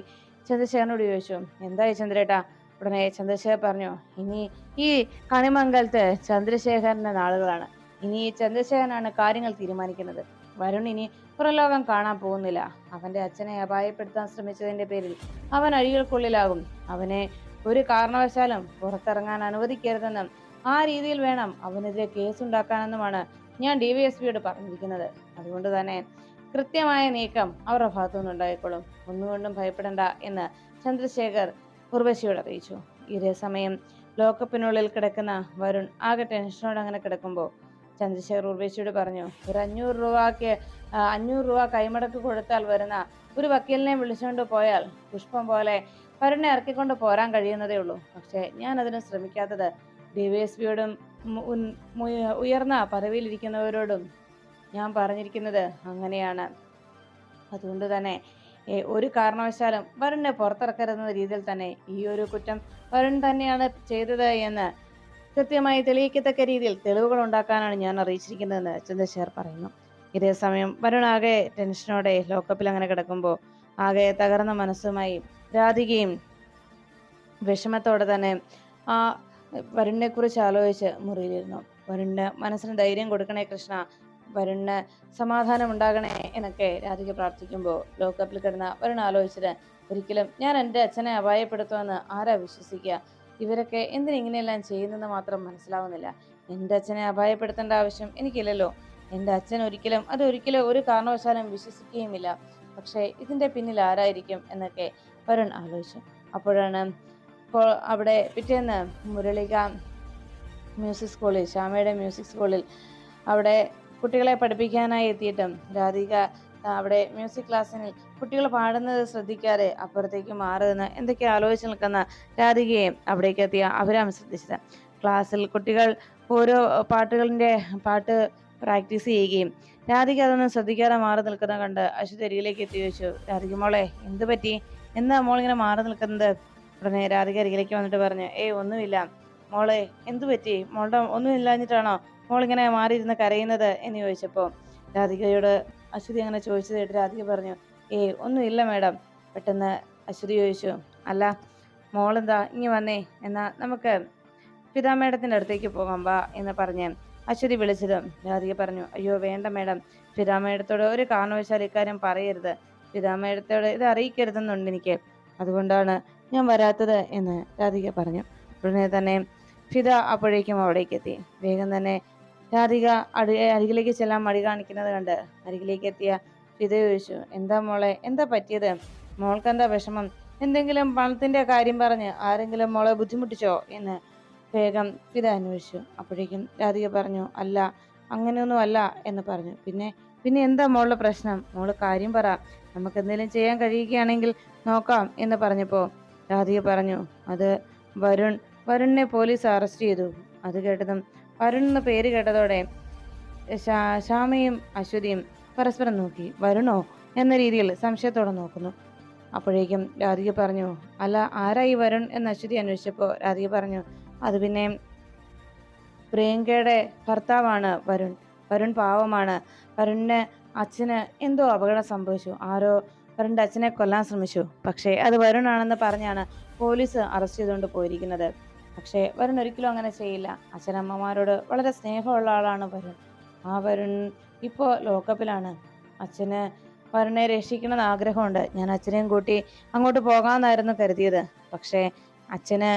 Speaker 1: ചന്ദ്രശേഖരനോട് ചോദിച്ചു എന്തായി ചന്ദ്രേട്ടാ? ഉടനെ ചന്ദ്രശേഖർ പറഞ്ഞു ഇനി ഈ കണിമംഗലത്ത് ചന്ദ്രശേഖരന്റെ നാളുകളാണ്. ഇനി ചന്ദ്രശേഖരനാണ് കാര്യങ്ങൾ തീരുമാനിക്കുന്നത്. വരുൺ ഇനി പുറലോകം കാണാൻ പോകുന്നില്ല. അവന്റെ അച്ഛനെ അപായപ്പെടുത്താൻ ശ്രമിച്ചതിന്റെ പേരിൽ അവൻ അഴികൾക്കുള്ളിലാകും. അവനെ ഒരു കാരണവശാലും പുറത്തിറങ്ങാൻ അനുവദിക്കരുതെന്നും ആ രീതിയിൽ വേണം അവനെതിരെ കേസുണ്ടാക്കാനെന്നുമാണ് ഞാൻ ഡി വി എസ് പിയോട് പറഞ്ഞിരിക്കുന്നത്. അതുകൊണ്ട് തന്നെ കൃത്യമായ നീക്കം അവരുടെ ഭാഗത്തുനിന്ന് ഉണ്ടായിക്കോളും ഒന്നുകൊണ്ടും ഭയപ്പെടേണ്ട എന്ന് ചന്ദ്രശേഖർ ഉർവശിയോട് അറിയിച്ചു. ഇതേ സമയം ലോക്കപ്പിനുള്ളിൽ കിടക്കുന്ന വരുൺ ആകെ ടെൻഷനോട് അങ്ങനെ കിടക്കുമ്പോൾ ചന്ദ്രശേഖർ ഉർവശിയോട് പറഞ്ഞു ഒരു അഞ്ഞൂറ് രൂപയ്ക്ക് അഞ്ഞൂറ് രൂപ കൈമടക്ക് കൊടുത്താൽ വരുന്ന ഒരു വക്കീലിനെ വിളിച്ചുകൊണ്ട് പോയാൽ പുഷ്പം പോലെ വരുണിനെ ഇറക്കിക്കൊണ്ട് പോരാൻ കഴിയുന്നതേ ഉള്ളൂ. പക്ഷേ ഞാൻ അതിന് ശ്രമിക്കാത്തത് ഡി വി എസ് പിയോടും ഉയർന്ന പദവിയിലിരിക്കുന്നവരോടും ഞാൻ പറഞ്ഞിരിക്കുന്നത് അങ്ങനെയാണ്. അതുകൊണ്ട് തന്നെ ഒരു കാരണവശാലും വരുണിനെ പുറത്തിറക്കരുതെന്ന രീതിയിൽ തന്നെ ഈ ഒരു കുറ്റം വരുൺ തന്നെയാണ് ചെയ്തത് എന്ന് കൃത്യമായി തെളിയിക്കത്തക്ക രീതിയിൽ തെളിവുകൾ ഉണ്ടാക്കാനാണ് ഞാൻ അറിയിച്ചിരിക്കുന്നതെന്ന് ചന്ദ്രശേഖർ പറയുന്നു. ഇതേ സമയം വരുൺ ആകെ ടെൻഷനോടെ ലോക്കപ്പിൽ അങ്ങനെ കിടക്കുമ്പോൾ ആകെ തകർന്ന മനസ്സുമായി രാധികയും വിഷമത്തോടെ തന്നെ ആ വരുണിനെ കുറിച്ച് ആലോചിച്ച് മുറിയിലിരുന്നു. വരുണിന് മനസ്സിന് ധൈര്യം കൊടുക്കണേ കൃഷ്ണ വരുണിന് സമാധാനം ഉണ്ടാകണേ എന്നൊക്കെ രാധിക പ്രാർത്ഥിക്കുമ്പോൾ ലോക്കപ്പിൽ കിടന്ന വരുൺ ആലോചിച്ചത് ഒരിക്കലും ഞാൻ എന്റെ അച്ഛനെ അപായപ്പെടുത്തുമെന്ന് ആരാ വിശ്വസിക്കുക? ഇവരൊക്കെ എന്തിനിങ്ങനെയെല്ലാം ചെയ്യുന്നെന്ന് മാത്രം മനസ്സിലാവുന്നില്ല. എന്റെ അച്ഛനെ അപായപ്പെടുത്തേണ്ട ആവശ്യം എനിക്കില്ലല്ലോ. എന്റെ അച്ഛൻ ഒരിക്കലും അത് ഒരിക്കലും ഒരു കാരണവശാലും വിശ്വസിക്കുകയുമില്ല. പക്ഷേ ഇതിന്റെ പിന്നിൽ ആരായിരിക്കും എന്നൊക്കെ വരുൺ ആലോചിച്ചു. അപ്പോഴാണ് അവിടെ പിറ്റേന്ന് മുരളിക മ്യൂസിക് സ്കൂളിൽ ശ്യാമയുടെ മ്യൂസിക് സ്കൂളിൽ അവിടെ കുട്ടികളെ പഠിപ്പിക്കാനായി എത്തിയിട്ടും രാധിക അവിടെ മ്യൂസിക് ക്ലാസ്സിൽ കുട്ടികൾ പാടുന്നത് ശ്രദ്ധിക്കാതെ അപ്പുറത്തേക്ക് മാറുമെന്ന് എന്തൊക്കെ ആലോചിച്ച് നിൽക്കുന്ന രാധികയെ അവിടേക്ക് എത്തിയ അഭിരാം ശ്രദ്ധിച്ചത്. ക്ലാസ്സിൽ കുട്ടികൾ ഓരോ പാട്ടുകളിന്റെ പാട്ട് പ്രാക്ടീസ് ചെയ്യുകയും രാധിക അതൊന്നും ശ്രദ്ധിക്കാതെ മാറി നിൽക്കുന്നത് കണ്ട് അശ്വതി എത്തി ചോദിച്ചു രാധിക മോളെ എന്ത് പറ്റി? എന്താ മോളിങ്ങനെ മാറി നിൽക്കുന്നത്? ഉടനെ രാധിക അരികിലേക്ക് വന്നിട്ട് പറഞ്ഞു ഏയ് ഒന്നുമില്ല. മോളെ എന്തു പറ്റി? മോളുടെ ഒന്നും ഇല്ലാഞ്ഞിട്ടാണോ മോളിങ്ങനെ മാറിയിരുന്ന് കരയുന്നത് എന്ന് ചോദിച്ചപ്പോൾ രാധികയോട് അശ്വതി അങ്ങനെ ചോദിച്ചത് കേട്ട് രാധിക പറഞ്ഞു ഏയ് ഒന്നുമില്ല മാഡം. പെട്ടെന്ന് അശ്വതി ചോദിച്ചു അല്ല മോളെന്താ ഇങ്ങി വന്നേ എന്നാ നമുക്ക് പിതാ മേഡത്തിന്റെ അടുത്തേക്ക് പോകാം വാ എന്ന് പറഞ്ഞ് അശ്വതി വിളിച്ചത്. രാധിക പറഞ്ഞു അയ്യോ വേണ്ട മേഡം പിതാ മേഡത്തോട് ഒരു കാരണവശാൽ ഇക്കാര്യം പറയരുത്. പിതാ മേഡത്തോട് ഇത് അറിയിക്കരുതെന്നുണ്ട് എനിക്ക്. അതുകൊണ്ടാണ് ഞാൻ വരാത്തത് എന്ന് രാധിക പറഞ്ഞു. ഉടനെ തന്നെ ഫിദ അപ്പോഴേക്കും അവിടേക്ക് എത്തി വേഗം തന്നെ രാധിക അടി അരികിലേക്ക് ചെല്ലാൻ മടി കാണിക്കുന്നത് കണ്ട് അരികിലേക്ക് എത്തിയ ഫിദ ചോദിച്ചു എന്താ മോളെ എന്താ പറ്റിയത്? മോൾക്ക് എന്താ വിഷമം? എന്തെങ്കിലും പണത്തിന്റെ കാര്യം പറഞ്ഞ് ആരെങ്കിലും മോളെ ബുദ്ധിമുട്ടിച്ചോ? എന്ന് വേഗം പിത അന്വേഷിച്ചു. അപ്പോഴേക്കും രാധിക പറഞ്ഞു അല്ല അങ്ങനെയൊന്നും അല്ല എന്ന് പറഞ്ഞു. പിന്നെ പിന്നെ എന്താ മോളുടെ പ്രശ്നം? മോൾ കാര്യം പറ. നമുക്ക് എന്തെങ്കിലും ചെയ്യാൻ കഴിയുകയാണെങ്കിൽ നോക്കാം എന്ന് പറഞ്ഞപ്പോൾ രാധിക പറഞ്ഞു അത് വരുൺ വരുണിനെ പോലീസ് അറസ്റ്റ് ചെയ്തു. അത് കേട്ടതും വരുൺ എന്ന പേര് കേട്ടതോടെ ശ്യാമയും അശ്വതിയും പരസ്പരം നോക്കി വരുണോ എന്ന രീതിയിൽ സംശയത്തോടെ നോക്കുന്നു. അപ്പോഴേക്കും രാധിക പറഞ്ഞു അല്ല ആരായി വരുൺ? എന്ന് അശ്വതി അന്വേഷിച്ചപ്പോൾ രാധിക പറഞ്ഞു അത് പിന്നെ പ്രിയങ്കയുടെ ഭർത്താവാണ് വരുൺ. വരുൺ പാവമാണ്. വരുണിന് അച്ഛന് എന്തോ അപകടം സംഭവിച്ചു. ആരോ വരുണിന്റെ അച്ഛനെ കൊല്ലാൻ ശ്രമിച്ചു. പക്ഷേ അത് വരുണാണെന്ന് പറഞ്ഞാണ് പോലീസ് അറസ്റ്റ് ചെയ്തുകൊണ്ട് പോയിരിക്കുന്നത്. പക്ഷേ വരുൺ ഒരിക്കലും അങ്ങനെ ചെയ്യില്ല. അച്ഛനമ്മമാരോട് വളരെ സ്നേഹമുള്ള ആളാണ് വരുൺ. ആ വരുൺ ഇപ്പോൾ ലോക്കപ്പിലാണ്. അച്ഛന് വരുണെ രക്ഷിക്കണമെന്ന് ആഗ്രഹമുണ്ട്. ഞാൻ അച്ഛനെയും കൂട്ടി അങ്ങോട്ട് പോകാമെന്നായിരുന്നു കരുതിയത്. പക്ഷേ അച്ഛന്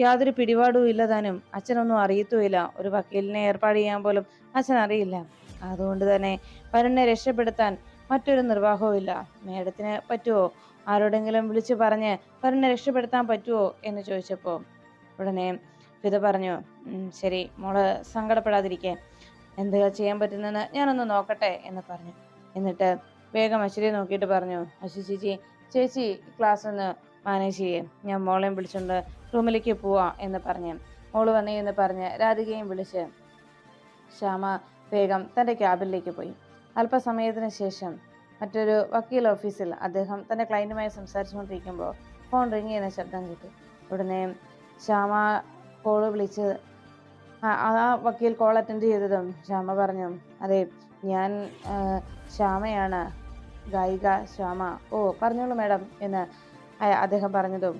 Speaker 1: യാതൊരു പിടിപാടും ഇല്ല താനും. അച്ഛനൊന്നും അറിയത്തുമില്ല. ഒരു വക്കീലിനെ ഏർപ്പാട് ചെയ്യാൻ പോലും അച്ഛൻ അറിയില്ല അതുകൊണ്ട് തന്നെ വരുണിനെ രക്ഷപ്പെടുത്താൻ മറ്റൊരു നിർവാഹവും ഇല്ല. മേഡത്തിന് പറ്റുമോ ആരോടെങ്കിലും വിളിച്ചു പറഞ്ഞ് വരുണിനെ രക്ഷപ്പെടുത്താൻ പറ്റുമോ എന്ന് ചോദിച്ചപ്പോൾ ഉടനെ ഫിദ പറഞ്ഞു ശരി മോൾ സങ്കടപ്പെടാതിരിക്കേ. എന്താ ചെയ്യാൻ പറ്റുന്നെന്ന് ഞാനൊന്ന് നോക്കട്ടെ എന്ന് പറഞ്ഞു. എന്നിട്ട് വേഗം അശ്വതിയെ നോക്കിയിട്ട് പറഞ്ഞു അശ്വതി ചേച്ചി ചേച്ചി ക്ലാസ് ഒന്ന് മാനേജ് ചെയ്യേ. ഞാൻ മോളെയും വിളിച്ചുകൊണ്ട് റൂമിലേക്ക് പോവാം എന്ന് പറഞ്ഞു. മോൾ വന്നേ എന്ന് പറഞ്ഞ് രാധികയും വിളിച്ച്. ശ്യാമ വേഗം തന്റെ ക്യാബിനിലേക്ക് പോയി. അല്പസമയത്തിന് ശേഷം മറ്റൊരു വക്കീൽ ഓഫീസിൽ അദ്ദേഹം തന്റെ ക്ലയന്റുമായി സംസാരിച്ചുകൊണ്ടിരിക്കുമ്പോൾ ഫോൺ റിങ് ചെയ്യുന്ന ശബ്ദം കേട്ടു. ഉടനെ ശ്യാമ കോൾ വിളിച്ച് ആ വക്കീൽ കോൾ അറ്റൻഡ് ചെയ്തതും ശ്യാമ പറഞ്ഞു അതെ ഞാൻ ശ്യാമയാണ് ഗായിക ശ്യാമ. ഓ പറഞ്ഞോളൂ മാഡം എന്ന് അദ്ദേഹം പറഞ്ഞതും.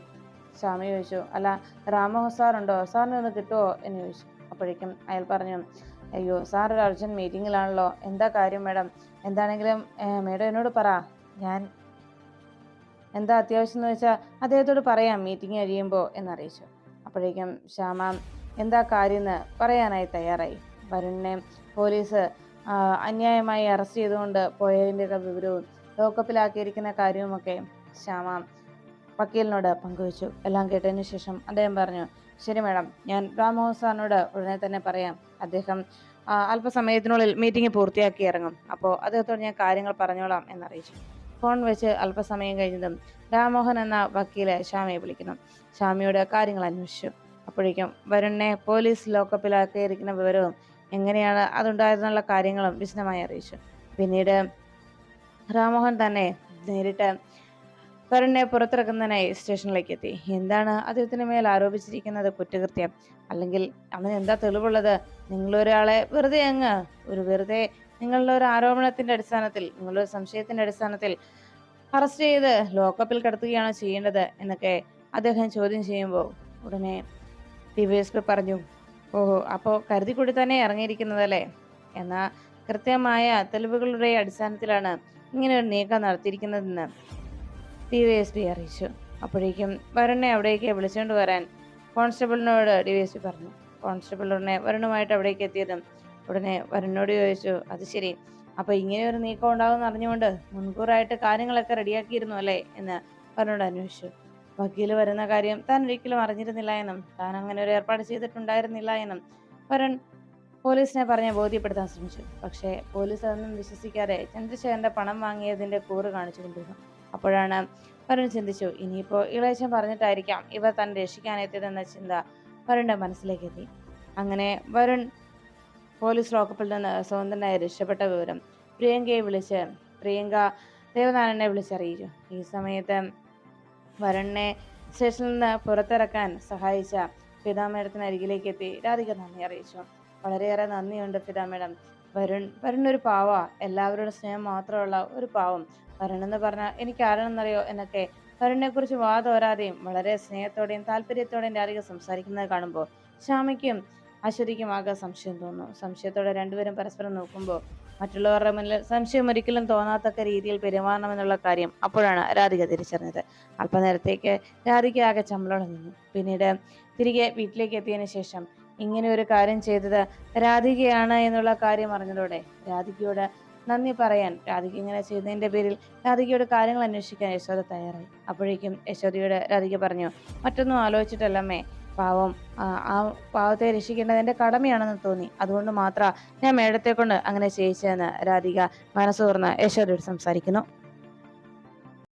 Speaker 1: ശ്യാമ ചോദിച്ചു അല്ല രാമോഹൻ സാറുണ്ടോ സാറിനെ ഒന്ന് കിട്ടുമോ എന്ന് ചോദിച്ചു. അപ്പോഴേക്കും അയാൾ പറഞ്ഞു അയ്യോ സാർ ഒരു അർജന്റ് മീറ്റിങ്ങിലാണല്ലോ എന്താ കാര്യം മാഡം? എന്താണെങ്കിലും മാഡം എന്നോട് പറ. ഞാൻ എന്താ അത്യാവശ്യം എന്ന് വെച്ചാൽ അദ്ദേഹത്തോട് പറയാം മീറ്റിംഗ് കഴിയുമ്പോൾ എന്നറിയിച്ചു. അപ്പോഴേക്കും ശ്യാമ എന്താ കാര്യം എന്ന് പറയാനായി തയ്യാറായി. വരുണിനെ പോലീസ് അന്യായമായി അറസ്റ്റ് ചെയ്തുകൊണ്ട് പോയതിന്റെയൊക്കെ വിവരവും ലോക്കപ്പിലാക്കിയിരിക്കുന്ന കാര്യവുമൊക്കെ ശ്യാമ വക്കീലിനോട് പങ്കുവച്ചു. എല്ലാം കേട്ടതിന് ശേഷം അദ്ദേഹം പറഞ്ഞു ശരി മാഡം ഞാൻ രാംമോഹൻ സാറിനോട് ഉടനെ തന്നെ പറയാം. അദ്ദേഹം അല്പസമയത്തിനുള്ളിൽ മീറ്റിംഗ് പൂർത്തിയാക്കി ഇറങ്ങും. അപ്പോൾ അദ്ദേഹത്തോട് ഞാൻ കാര്യങ്ങൾ പറഞ്ഞോളാം എന്നറിയിച്ചു. ഫോൺ വെച്ച് അല്പസമയം കഴിഞ്ഞതും രാമോഹൻ എന്ന വക്കീലെ ഷാമിയെ വിളിക്കുന്നു. ഷാമിയോട് കാര്യങ്ങൾ അന്വേഷിച്ചു. അപ്പോഴേക്കും വരുണിനെ പോലീസ് ലോക്കപ്പിലാക്കിയിരിക്കുന്ന വിവരവും എങ്ങനെയാണ് അതുണ്ടായതെന്നുള്ള കാര്യങ്ങളും വിശദമായി അറിയിച്ചു. പിന്നീട് രാമോഹൻ തന്നെ നേരിട്ട് വരുണിനെ പുറത്തിറക്കുന്നതിനായി സ്റ്റേഷനിലേക്ക് എത്തി. എന്താണ് അദ്ദേഹത്തിന് മേൽ ആരോപിച്ചിരിക്കുന്നത് കുറ്റകൃത്യം? അല്ലെങ്കിൽ അവന് എന്താ തെളിവുള്ളത്? നിങ്ങളൊരാളെ വെറുതെ അങ്ങ് ഒരു വെറുതെ നിങ്ങളുടെ ഒരു ആരോപണത്തിന്റെ അടിസ്ഥാനത്തിൽ നിങ്ങളുടെ ഒരു സംശയത്തിന്റെ അടിസ്ഥാനത്തിൽ അറസ്റ്റ് ചെയ്ത് ലോക്കപ്പിൽ കിടത്തുകയാണോ ചെയ്യേണ്ടത് എന്നൊക്കെ അദ്ദേഹം ചോദ്യം ചെയ്യുമ്പോൾ ഉടനെ ദിവ്യ എസ് പി പറഞ്ഞു ഓഹോ അപ്പോൾ കൂടി തന്നെ ഇറങ്ങിയിരിക്കുന്നതല്ലേ? എന്നാൽ കൃത്യമായ തെളിവുകളുടെ അടിസ്ഥാനത്തിലാണ് ഇങ്ങനെ ഒരു നീക്കം നടത്തിയിരിക്കുന്നതെന്ന് ഡിവൈഎസ്പി അറിയിച്ചു. അപ്പോഴേക്കും വരുണെ അവിടേക്ക് വിളിച്ചുകൊണ്ട് വരാൻ കോൺസ്റ്റബിളിനോട് ഡി വൈ എസ് പി പറഞ്ഞു. കോൺസ്റ്റബിൾ ഉടനെ വരുണുമായിട്ട് അവിടേക്ക് എത്തിയതും ഉടനെ വരനോട് ചോദിച്ചു അത് ശരി. അപ്പൊ ഇങ്ങനെ ഒരു നീക്കം ഉണ്ടാകുമെന്ന് അറിഞ്ഞുകൊണ്ട് മുൻകൂറായിട്ട് കാര്യങ്ങളൊക്കെ റെഡിയാക്കിയിരുന്നു അല്ലേ? എന്ന് വരനോട് അന്വേഷിച്ചു. വക്കീൽ വരുന്ന കാര്യം താൻ ഒരിക്കലും അറിഞ്ഞിരുന്നില്ല എന്നും താൻ അങ്ങനെ ഒരു ഏർപ്പാട് ചെയ്തിട്ടുണ്ടായിരുന്നില്ല എന്നും വരൻ പോലീസിനെ പറഞ്ഞ് ബോധ്യപ്പെടുത്താൻ ശ്രമിച്ചു. പക്ഷേ പോലീസ് അതൊന്നും വിശ്വസിക്കാതെ ചന്ദ്രശേഖരന്റെ പണം വാങ്ങിയതിന്റെ കൂറ് കാണിച്ചു കൊണ്ടിരുന്നു. അപ്പോഴാണ് വരുൺ ചിന്തിച്ചു ഇനിയിപ്പോ ഇളയച്ചൻ പറഞ്ഞിട്ടായിരിക്കാം ഇവർ തന്നെ രക്ഷിക്കാനെത്തിയതെന്ന ചിന്ത വരുണിന്റെ മനസ്സിലേക്ക് എത്തി. അങ്ങനെ വരുൺ പോലീസ് ലോക്കപ്പിൽ നിന്ന് സ്വതന്ത്രനായി രക്ഷപ്പെട്ട വിവരം പ്രിയങ്കയെ വിളിച്ച് പ്രിയങ്ക ദേവനാരായണനെ വിളിച്ചറിയിച്ചു. ഈ സമയത്ത് വരുണിനെ സ്റ്റേഷനിൽ നിന്ന് പുറത്തിറക്കാൻ സഹായിച്ച പിതാമേഡത്തിന് മേഡത്തിന് അരികിലേക്ക് എത്തി രാധിക നന്ദി അറിയിച്ചു. വളരെയേറെ നന്ദിയുണ്ട് ഫിദ മേഡം വരുൺ വരുൺ ഒരു പാവ. എല്ലാവരുടെ സ്നേഹം മാത്രമുള്ള ഒരു പാവം. വരുൺ എന്ന് പറഞ്ഞാൽ എനിക്ക് ആരാണെന്നറിയോ എന്നൊക്കെ വരുണിനെ കുറിച്ച് വാതോരാതെയും വളരെ സ്നേഹത്തോടെയും താല്പര്യത്തോടെയും രാധിക സംസാരിക്കുന്നത് കാണുമ്പോൾ ശ്യാമയ്ക്കും അശ്വതിക്കും ആകെ സംശയം തോന്നുന്നു. സംശയത്തോടെ രണ്ടുപേരും പരസ്പരം നോക്കുമ്പോൾ മറ്റുള്ളവരുടെ മുന്നിൽ സംശയം ഒരിക്കലും തോന്നാത്തക്ക രീതിയിൽ പെരുമാറണമെന്നുള്ള കാര്യം അപ്പോഴാണ് രാധിക തിരിച്ചറിഞ്ഞത്. അല്പനേരത്തേക്ക് രാധിക ആകെ ചമ്മലോടെ നിന്നു. പിന്നീട് തിരികെ വീട്ടിലേക്ക് എത്തിയതിനു ശേഷം ഇങ്ങനെ ഒരു കാര്യം ചെയ്തത് രാധികയാണ് എന്നുള്ള കാര്യം അറിഞ്ഞതോടെ രാധികയോട് നന്ദി പറയാൻ രാധിക ഇങ്ങനെ ചെയ്യുന്നതിന്റെ പേരിൽ രാധികയോട് കാര്യങ്ങൾ അന്വേഷിക്കാൻ യശോദ തയ്യാറായി. അപ്പോഴേക്കും യശോദയോട് രാധിക പറഞ്ഞു മറ്റൊന്നും ആലോചിച്ചിട്ടല്ലമ്മേ. പാവം ആ പാവത്തെ രക്ഷിക്കേണ്ടത് എന്റെ കടമയാണെന്ന് തോന്നി. അതുകൊണ്ട് മാത്രമാണ് ഞാൻ മേഡത്തെ കൊണ്ട് അങ്ങനെ ചെയ്യിച്ചതെന്ന് രാധിക മനസ്സോർന്ന് യശോദയോട് സംസാരിക്കുന്നു.